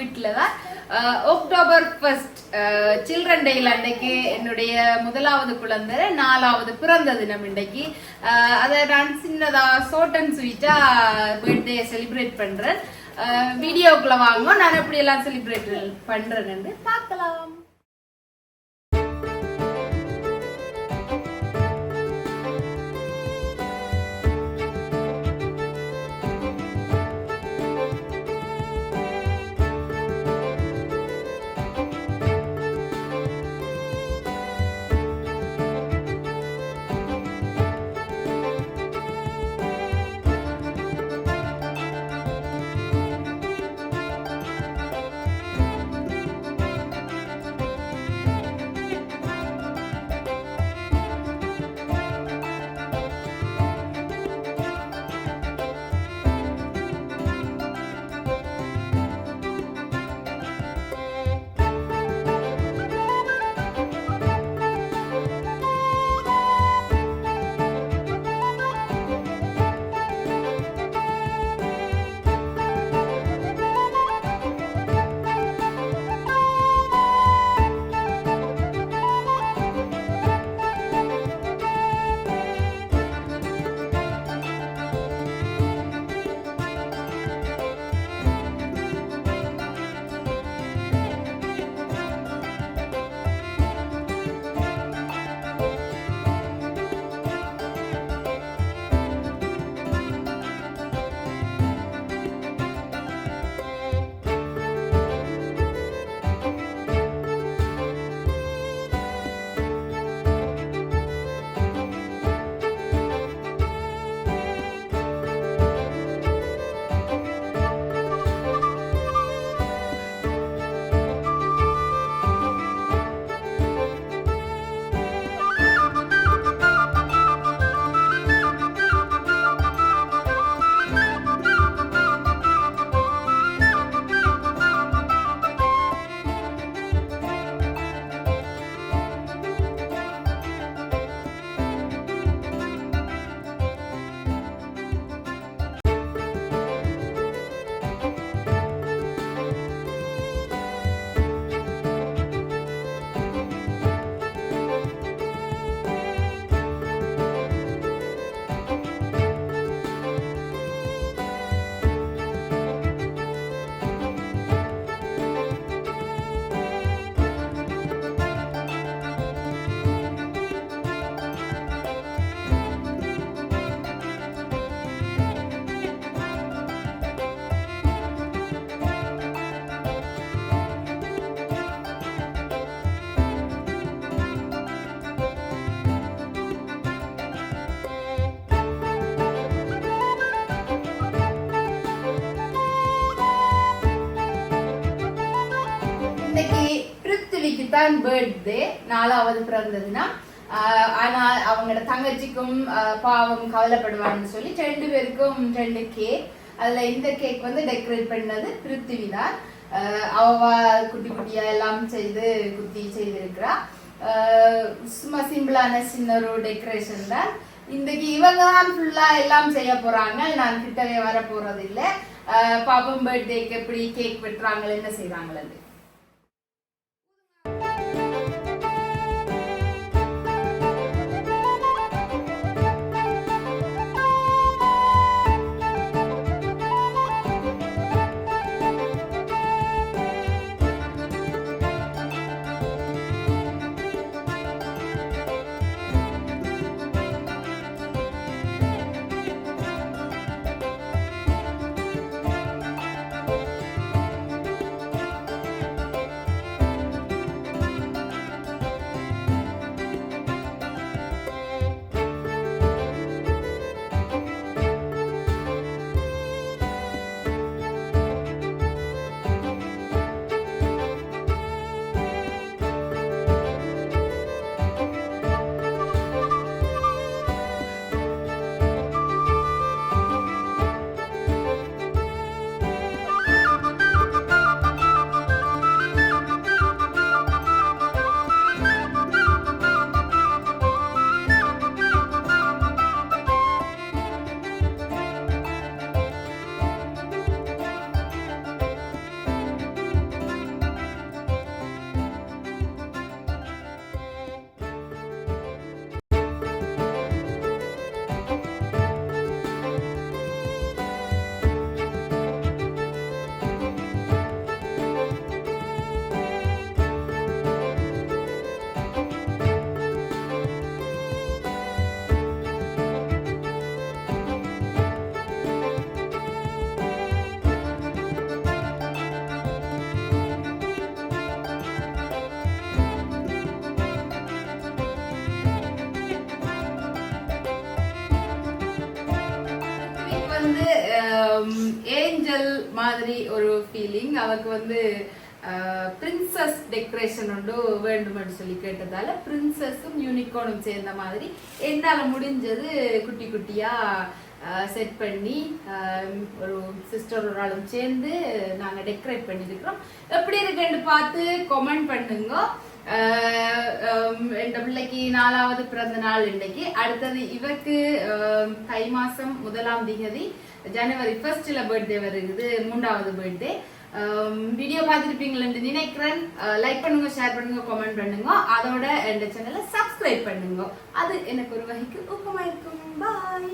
வீட்டில் தான் October first children டேயில் அன்னைக்கு என்னுடைய முதலாவது குழந்தை நாலாவது பிறந்த தினம் இன்றைக்கு. அதை நான் சின்னதாக ஷார்ட் அண்ட் ஸ்வீட்டாக பர்த்டே செலிப்ரேட் பண்ணுறேன் வீடியோக்குள்ளே வாங்க. நான் எப்படி எல்லாம் செலிப்ரேட் பண்ணுறேன்னு பார்க்கலாம். தான் பர்த்டே நாலாவது பிறந்ததுன்னா ஆனால் ஆனா அவங்களோட தங்கச்சிக்கும் பாவம் கவலைப்படுவான்னு சொல்லி ரெண்டு பேருக்கும் ரெண்டு கேக் அதுல இந்த கேக் வந்து டெக்கரேட் பண்ணது பிருத்திவி தான். அவ குட்டி குட்டியா எல்லாம் செய்து குத்தி செய்திருக்கிறா. சும்மா சிம்பிளான சின்ன ஒரு டெக்கரேஷன் தான். இன்றைக்கு இவங்க தான் ஃபுல்லா எல்லாம் செய்ய போறாங்க. நான் கிட்டவே வர போறது இல்லை பாப்பம் பர்த்டேக்கு எப்படி கேக் வெட்டுறாங்க என்ன செய்றாங்களன்னு வந்து um, ஏஞ்சல் மாதிரி ஒரு ஃபீலிங் அவருக்கு வந்து uh, பிரின்சஸ் டெக்கரேஷன் உண்டு வேண்டுமென்று சொல்லி கேட்டதால பிரின்சஸும் யூனிகார்னும் சேர்ந்த மாதிரி என்னால் முடிஞ்சது குட்டி குட்டியாக செட் uh, பண்ணி um, ஒரு சிஸ்டர் ஒரு ஆளும் சேர்ந்து நாங்கள் டெக்கரேட் பண்ணியிருக்கிறோம். எப்படி இருக்குன்னு பார்த்து கமெண்ட் பண்ணுங்க. என் பிள்ளைக்கு நாலாவது பிறந்த நாள் இன்னைக்கு. அடுத்தது இவருக்கு தை மாசம் முதலாம் திகதி ஜனவரி ஃபர்ஸ்ட்ல பர்த்டே வருது மூன்றாவது பர்த்டே வீடியோ பார்த்துருப்பீங்களேன்னு நினைக்கிறேன். லைக் பண்ணுங்க ஷேர் பண்ணுங்க கமெண்ட் பண்ணுங்க. அதோட என் சேனலை சப்ஸ்கிரைப் பண்ணுங்க. அது எனக்கு ஒரு வகைக்கு ஊக்கமா இருக்கும். பாய்